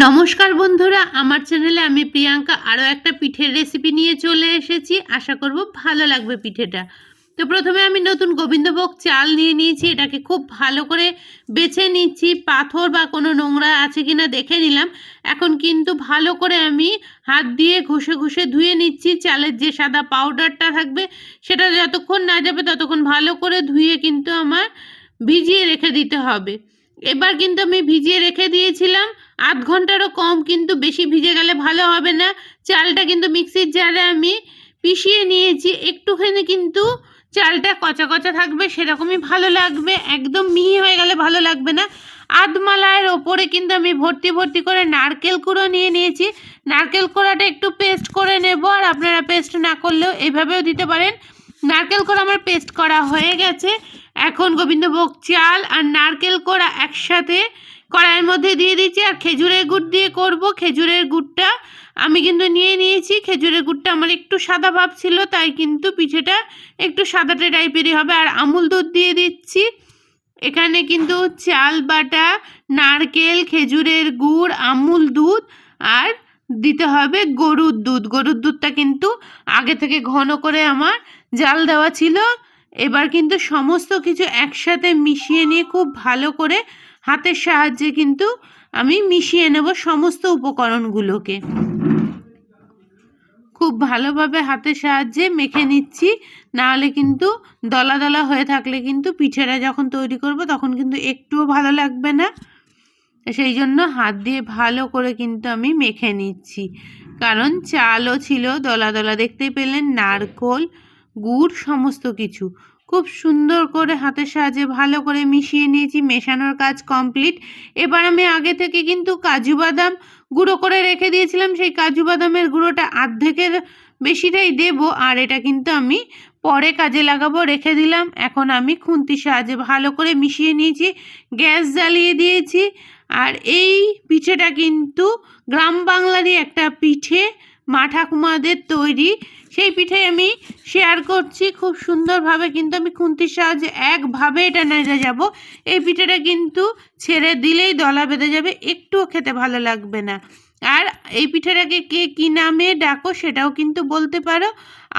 নমস্কার বন্ধুরা, আমার চ্যানেলে আমি প্রিয়াঙ্কা আরও একটা পিঠের রেসিপি নিয়ে চলে এসেছি। আশা করব ভালো লাগবে পিঠেটা। তো প্রথমে আমি নতুন গোবিন্দভোগ চাল নিয়ে নিয়েছি, এটাকে খুব ভালো করে বেছে নিচ্ছি। পাথর বা কোনো নোংরা আছে কিনা দেখে নিলাম। এখন কিন্তু ভালো করে আমি হাত দিয়ে ঘষে ঘষে ধুয়ে নিচ্ছি। চালের যে সাদা পাউডারটা থাকবে, সেটা যতক্ষণ না যাবে ততক্ষণ ভালো করে ধুয়ে কিন্তু আমার ভিজিয়ে রেখে দিতে হবে। এবার কিন্তু আমি ভিজিয়ে রেখে দিয়েছিলাম। আধ ঘন্টারও কম কিন্তু বেশি ভিজে গেলে ভালো হবে না। চালটা কিন্তু মিক্সির জারে আমি পিষিয়ে নিয়েছি। একটুখানি কিন্তু চালটা কচা কচা থাকবে, সেরকমই ভালো লাগবে। একদম মিহি হয়ে গেলে ভালো লাগবে না। আধমালায়ের ওপরে কিন্তু আমি ভর্তি ভর্তি করে নারকেল কুড়ো নিয়ে নিয়েছি। নারকেল কোড়াটা একটু পেস্ট করে নেব, আর আপনারা পেস্ট না করলেও এইভাবেও দিতে পারেন। নারকেল কোড়া আমার পেস্ট করা হয়ে গেছে। এখন গোবিন্দভোগ চাল আর নারকেল কোড়া একসাথে কড়াইয়ের মধ্যে দিয়ে দিচ্ছি আর খেজুরের গুড় দিয়ে করব। খেজুরের গুড়টা আমি কিন্তু নিয়ে নিয়েছি। খেজুরের গুড়টা আমার একটু সাদা ভাব ছিল, তাই কিন্তু পিঠেটা একটু সাদাটে টাইপেরই হবে। আর আমুল দুধ দিয়ে দিচ্ছি। এখানে কিন্তু চাল, বাটা, নারকেল, খেজুরের গুড়, আমুল দুধ আর দিতে হবে গরুর দুধ। গরুর দুধটা কিন্তু আগে থেকে ঘন করে আমার জাল দেওয়া ছিল। এবার কিন্তু সমস্ত কিছু একসাথে মিশিয়ে নিয়ে খুব ভালো করে হাতের সাহায্যে কিন্তু আমি মিশিয়ে নেব সমস্ত উপকরণগুলোকে। খুব ভালোভাবে হাতের সাহায্যে মেখে নিচ্ছি, নাহলে কিন্তু দলা দলা হয়ে থাকলে কিন্তু পিঠেটা যখন তৈরি করব তখন কিন্তু একটুও ভালো লাগবে না। সেই জন্য হাত দিয়ে ভালো করে কিন্তু আমি মেখে নিচ্ছি। কারণ চালও ছিল দলা দলা দেখতে পেলেন নারকোল। গুড় সমস্ত কিছু। খুব সুন্দর করে হাতের সাহায্যে ভালো করে মিশিয়ে নিয়েছি, মেশানোর কাজ কমপ্লিট এবার আমি আগে থেকে কিন্তু কাজু বাদাম গুঁড়ো করে রেখে দিয়েছিলাম, সেই কাজু বাদামের গুঁড়োটা আর্ধেকের বেশিটাই দেব, আর এটা কিন্তু আমি পরে কাজে লাগাবো, রেখে দিলাম। এখন আমি খুন্তির সাহায্যে ভালো করে মিশিয়ে নিয়েছি, গ্যাস জ্বালিয়ে দিয়েছি। আর এই পিঠেটা কিন্তু গ্রাম বাংলারই একটা পিঠে। মা ঠাকুমাদের তৈরি। সেই পিঠে আমি শেয়ার করছি। খুব সুন্দরভাবে কিন্তু আমি খুন্তির সাহায্যে একভাবে এটা নেড়ে যাব। এই পিঠেটা কিন্তু ছেড়ে দিলেই দলা বেঁধে যাবে। একটুও খেতে ভালো লাগবে না। আর এই পিঠেটাকে কে কী নামে ডাকো সেটাও কিন্তু বলতে পারো।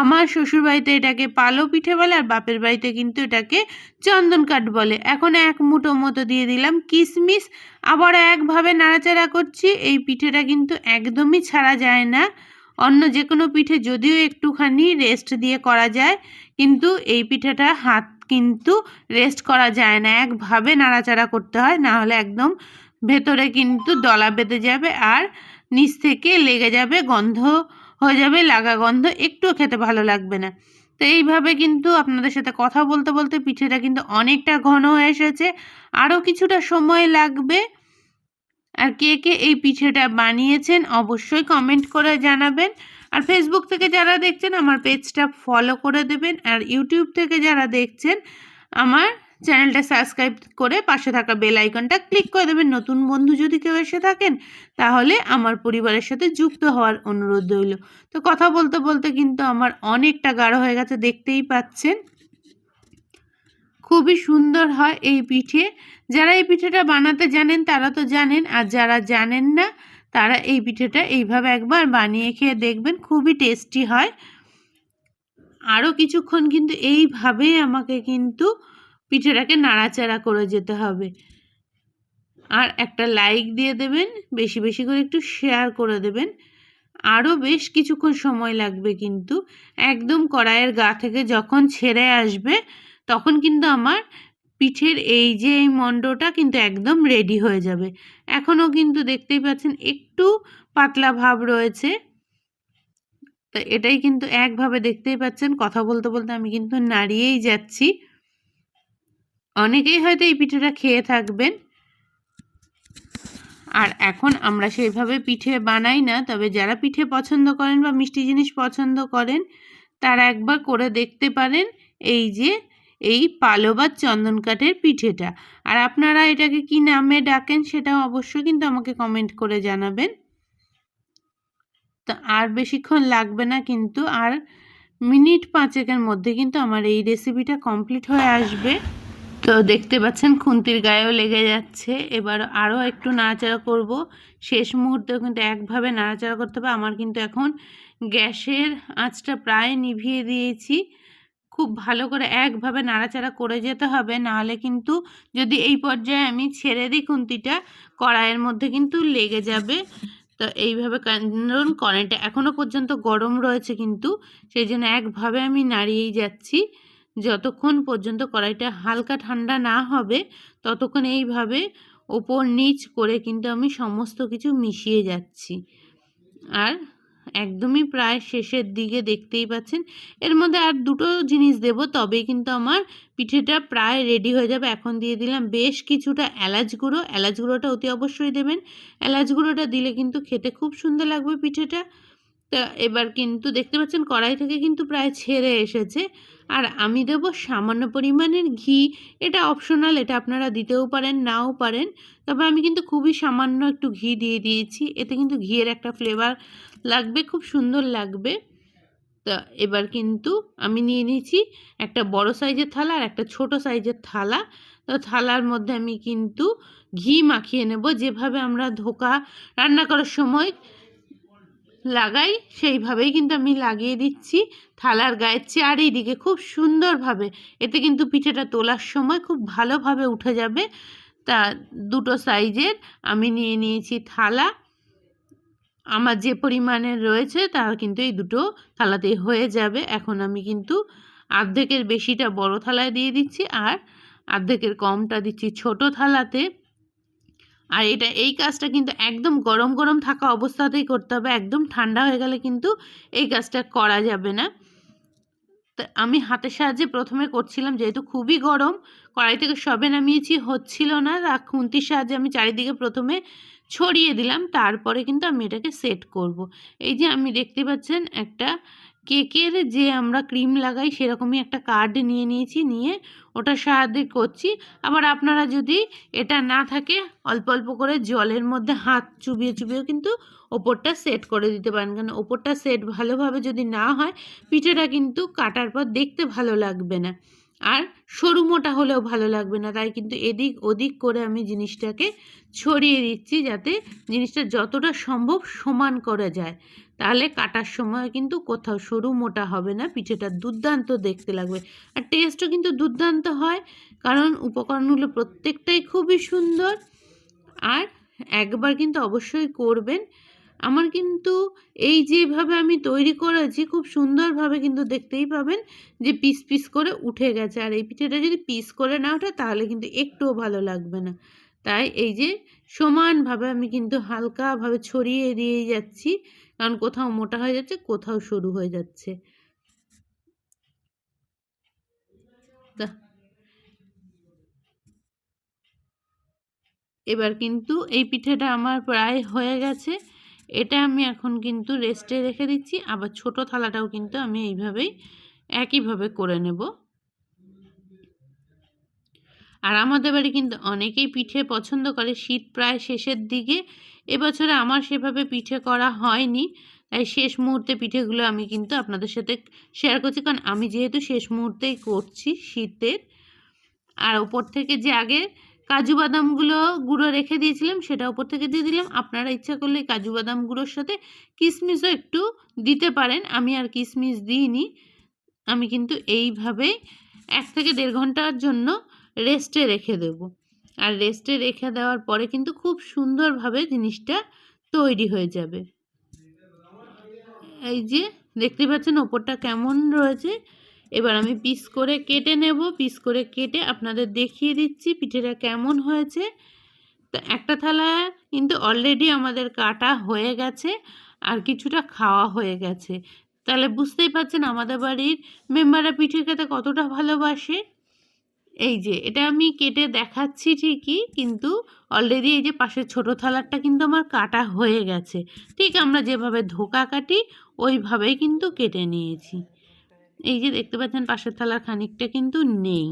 আমার শ্বশুরবাড়িতে এটাকে পালো পিঠে বলে আর বাপের বাড়িতে কিন্তু এটাকে চন্দন কাঠ বলে। এখন এক মুঠো মতো দিয়ে দিলাম কিশমিশ আবার একভাবে নাড়াচাড়া করছি। এই পিঠেটা কিন্তু একদমই ছাড়া যায় না। অন্য যে কোনো পিঠে যদিও একটুখানি রেস্ট দিয়ে করা যায়, কিন্তু এই পিঠেটা হাত কিন্তু রেস্ট করা যায় না। একভাবে নাড়াচাড়া করতে হয়, না হলে একদম ভেতরে কিন্তু দলা বেঁধে যাবে আর নিচ থেকে লেগে যাবে, গন্ধ হয়ে যাবে, লাগা গন্ধ, একটুও খেতে ভালো লাগবে না। তো এইভাবে কিন্তু আপনাদের সাথে কথা বলতে বলতে পিঠেটা কিন্তু অনেকটা ঘন হয়ে এসেছে। আরও কিছুটা সময় লাগবে। আর কে কে এই পিঠেটা বানিয়েছেন অবশ্যই কমেন্ট করে জানাবেন। আর ফেসবুক থেকে যারা দেখছেন, আমার পেজটা ফলো করে দেবেন। আর ইউটিউব থেকে যারা দেখছেন, আমার চ্যানেলটা সাবস্ক্রাইব করে পাশে থাকা বেল আইকনটা ক্লিক করে দেবেন। নতুন বন্ধু যদি কেউ এসে থাকেন, তাহলে আমার পরিবারের সাথে যুক্ত হওয়ার অনুরোধ রইল। তো কথা বলতে বলতে কিন্তু আমার অনেকটা গাঢ় হয়ে গেছে, দেখতেই পাচ্ছেন। খুবই সুন্দর হয় এই পিঠে। যারা এই পিঠেটা বানাতে জানেন তারা তো জানেন, আর যারা জানেন না তারা এই পিঠেটা এইভাবে একবার বানিয়ে খেয়ে দেখবেন, খুবই টেস্টি হয়। আরও কিছুক্ষণ কিন্তু এইভাবেই আমাকে কিন্তু পিঠেটাকে নাড়াচাড়া করে যেতে হবে। আর একটা লাইক দিয়ে দেবেন, বেশি বেশি করে একটু শেয়ার করে দেবেন। আরও বেশ কিছুক্ষণ সময় লাগবে কিন্তু। একদম কড়াইয়ের গা থেকে যখন ছেড়ে আসবে তখন কিন্তু আমার পিঠের এই যে এই মণ্ডটা কিন্তু একদম রেডি হয়ে যাবে। এখনও কিন্তু দেখতেই পাচ্ছেন একটু পাতলা ভাব রয়েছে। তো এটাই কিন্তু একভাবে দেখতেই পাচ্ছেন, কথা বলতে বলতে আমি কিন্তু নাড়িয়েই যাচ্ছি। অনেকেই হয়তো এই পিঠেটা খেয়ে থাকবেন। আর এখন আমরা সেইভাবে পিঠে বানাই না, তবে যারা পিঠে পছন্দ করেন বা মিষ্টি জিনিস পছন্দ করেন, তারা একবার করে দেখতে পারেন এই যে এই পালো বা চন্দন কাঠের পিঠেটা। আর আপনারা এটাকে কি নামে ডাকেন সেটাও অবশ্যই কিন্তু আমাকে কমেন্ট করে জানাবেন। তো আর বেশিক্ষণ লাগবে না কিন্তু আর মিনিট পাঁচেকের মধ্যে কিন্তু আমার এই রেসিপিটা কমপ্লিট হয়ে আসবে। তো দেখতে পাচ্ছেন খুন্তির গায়েও লেগে যাচ্ছে। এবার আরও একটু নাড়াচাড়া করব। শেষ মুহূর্তেও কিন্তু একভাবে নাড়াচাড়া করতে হবে। আমার কিন্তু এখন গ্যাসের আঁচটা প্রায় নিভিয়ে দিয়েছি। খুব ভালো করে একভাবে নাড়াচাড়া করে যেতে হবে। নাহলে কিন্তু যদি এই পর্যায়ে আমি ছেড়ে দিই খুন্তিটা, কড়াইয়ের মধ্যে কিন্তু লেগে যাবে। তো এইভাবে কারণ কড়াইটা এখনও পর্যন্ত গরম রয়েছে কিন্তু সেই জন্য একভাবে আমি নাড়িয়েই যাচ্ছি। যতক্ষণ পর্যন্ত কড়াইটা হালকা ঠান্ডা না হবে, ততক্ষণ এইভাবে ওপর নিচ করে কিন্তু আমি সমস্ত কিছু মিশিয়ে যাচ্ছি। আর একদমই প্রায় শেষের দিকে দেখতেই পাচ্ছেন। এর মধ্যে আর দুটো জিনিস দেব, তবেই কিন্তু আমার পিঠেটা প্রায় রেডি হয়ে যাবে। এখন দিয়ে দিলাম বেশ কিছুটা এলাচ গুঁড়ো। এলাচ গুঁড়োটা অতি অবশ্যই দেবেন। এলাচ গুঁড়োটা দিলে কিন্তু খেতে খুব সুন্দর লাগবে পিঠেটা। তা এবার কিন্তু দেখতে পাচ্ছেন কড়াই থেকে কিন্তু প্রায় ছেড়ে এসেছে। আর আমি দেব সামান্য পরিমাণের ঘি। এটা অপশনাল এটা আপনারা দিতেও পারেন, নাও পারেন। তবে আমি কিন্তু খুবই সামান্য একটু ঘি দিয়ে দিয়েছি। এতে কিন্তু ঘিয়ের একটা ফ্লেভার লাগবে, খুব সুন্দর লাগবে। তা এবার কিন্তু আমি নিয়ে নিয়েছি একটা বড় সাইজের থালা আর একটা ছোট সাইজের থালা। তো থালার মধ্যে আমি কিন্তু ঘি মাখিয়ে নেব। যেভাবে আমরা ধোকা রান্না করার সময় লাগাই, সেইভাবেই কিন্তু আমি লাগিয়ে দিচ্ছি থালার গায়ের চারিদিকে খুব সুন্দরভাবে। এতে কিন্তু পিঠেটা তোলার সময় খুব ভালোভাবে উঠে যাবে। তা দুটো সাইজের আমি নিয়ে নিয়েছি থালা। আমার যে পরিমাণে রয়েছে তা কিন্তু এই দুটো থালাতেই হয়ে যাবে। এখন আমি কিন্তু অর্ধেকের বেশিটা বড় থালায় দিয়ে দিচ্ছি আর অর্ধেকের কমটা দিচ্ছি ছোট থালাতে। আর এটা, এই কাজটা কিন্তু একদম গরম গরম থাকা অবস্থাতেই করতে হবে। একদম ঠান্ডা হয়ে গেলে কিন্তু এই কাজটা করা যাবে না। তা আমি হাতের সাহায্যে প্রথমে করছিলাম, যেহেতু খুবই গরম, কড়াই থেকে সবে নামিয়েছি, হচ্ছিল না। খুন্তির সাহায্যে আমি চারিদিকে প্রথমে ছড়িয়ে দিলাম। তারপরে কিন্তু আমি এটাকে সেট করব। এই যে আমি দেখতে পাচ্ছেন একটা কেকের যে আমরা ক্রিম লাগাই সেরকমই একটা কার্ড নিয়ে নিয়েছি, নিয়ে ওটার সাহায্যে করছি। আবার আপনারা যদি এটা না থাকে, অল্প অল্প করে জলের মধ্যে হাত চুবিয়ে চুবিয়েও কিন্তু ওপরটা সেট করে দিতে পারেন। কারণ ওপরটা সেট ভালোভাবে যদি না হয়, পিঠেটা কিন্তু কাটার পর দেখতে ভালো লাগবে না। আর সরু মোটা হলেও ভালো লাগবে না। তাই কিন্তু এদিক ওদিক করে আমি জিনিসটাকে ছড়িয়ে দিচ্ছি যাতে জিনিসটা যতটা সম্ভব সমান করা যায়। তাহলে কাটার সময় কিন্তু কোথাও সরু মোটা হবে না, পিঠেটা দুর্দান্ত দেখতে লাগবে। আর টেস্টও কিন্তু দুর্দান্ত হয়, কারণ উপকরণগুলো প্রত্যেকটাই খুবই সুন্দর। আর একবার কিন্তু অবশ্যই করবেন। আমার কিন্তু এই যেভাবে আমি তৈরি করেছি, খুব সুন্দরভাবে কিন্তু দেখতেই পাবেন যে পিস পিস করে উঠে গেছে। আর এই পিঠেটা যদি পিস করে না ওঠে, তাহলে কিন্তু একটুও ভালো লাগবে না। তাই এই যে সমানভাবে আমি কিন্তু হালকাভাবে ছড়িয়ে দিয়ে যাচ্ছি, কারণ কোথাও মোটা হয়ে যাচ্ছে, কোথাও সরু হয়ে যাচ্ছে। এবার কিন্তু এই পিঠেটা আমার প্রায় হয়ে গেছে। এটা আমি এখন কিন্তু রেস্টে রেখে দিচ্ছি। আবার ছোট থালাটাও কিন্তু আমি এইভাবেই, একইভাবে করে নেব। আর আমাদের বাড়ি কিন্তু অনেকেই পিঠে পছন্দ করে। শীত প্রায় শেষের দিকে। এবছরে আমার সেভাবে পিঠে করা হয়নি। তাই শেষ মুহূর্তে পিঠেগুলো আমি কিন্তু আপনাদের সাথে শেয়ার করছি। কারণ আমি যেহেতু শেষ মুহূর্তেই করছি শীতের। আর ওপর থেকে যে আগে কাজু বাদামগুলো গুঁড়ো রেখে দিয়েছিলাম, সেটা ওপর থেকে দিয়ে দিলাম। আপনারা ইচ্ছা করলে কাজু বাদাম গুঁড়োর সাথে কিশমিশও একটু দিতে পারেন। আমি আর কিশমিশ দিইনি। আমি কিন্তু এইভাবে এক থেকে দেড় ঘণ্টার জন্য রেস্টে রেখে দেব। আর রেস্টে রেখে দেওয়ার পরে কিন্তু খুব সুন্দরভাবে জিনিসটা তৈরি হয়ে যাবে। এই যে দেখতে পাচ্ছেন, ওপরটা কেমন রয়েছে। এবার আমি পিস করে কেটে নেব, পিস করে কেটে আপনাদের দেখিয়ে দিচ্ছি পিঠেটা কেমন হয়েছে। তো একটা থালা কিন্তু অলরেডি আমাদের কাটা হয়ে গেছে আর কিছুটা খাওয়া হয়ে গেছে। তাহলে বুঝতেই পারছেন আমাদের বাড়ির মেম্বাররা পিঠে খেতে কতটা ভালোবাসে। এই যে, এটা আমি কেটে দেখাচ্ছি ঠিকই, কিন্তু অলরেডি এই যে পাশের ছোট থালারটা কিন্তু আমার কাটা হয়ে গেছে। ঠিক আমরা যেভাবে ধোকা কাটি, ওইভাবেই কিন্তু কেটে নিয়েছি। এই যে দেখতে পাচ্ছেন, পাশের থালার খানিকটা কিন্তু নেই।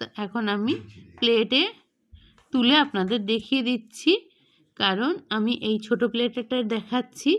তো এখন আমি প্লেটে তুলে আপনাদের দেখিয়ে দিচ্ছি, কারণ আমি এই ছোট প্লেটেটা দেখাচ্ছি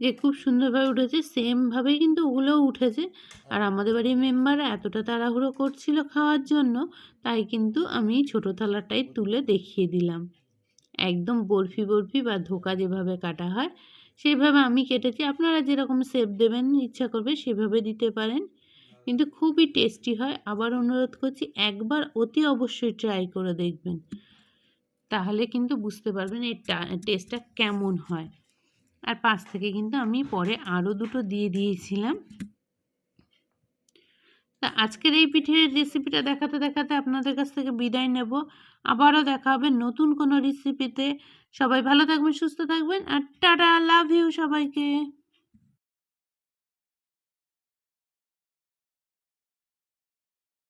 যে খুব সুন্দরভাবে উঠেছে, সেমভাবেই কিন্তু ওগুলোও উঠেছে। আর আমাদের বাড়ির মেম্বাররা এতটা তাড়াহুড়ো করছিল খাওয়ার জন্য, তাই কিন্তু আমি ছোটো থালাটাই তুলে দেখিয়ে দিলাম। একদম বরফি বরফি বা ধোকা যেভাবে কাটা হয় সেইভাবে আমি কেটেছি। আপনারা যেরকম শেপ দেবেন, ইচ্ছা করবে সেভাবে দিতে পারেন। কিন্তু খুবই টেস্টি হয়। আবার অনুরোধ করছি, একবার অতি অবশ্যই ট্রাই করে দেখবেন। তাহলে কিন্তু বুঝতে পারবেন এই টেস্টটা কেমন হয়। আর পাশ থেকে কিন্তু আমি পরে আরও দুটো দিয়ে দিয়েছিলাম। তা আজকের এই পিঠের রেসিপিটা দেখাতে দেখাতে আপনাদের কাছ থেকে বিদায় নেব। আবারও দেখা হবে নতুন কোনো রেসিপিতে সবাই ভালো থাকবেন, সুস্থ থাকবেন, আর টাটা লাভ ইউ সবাইকে।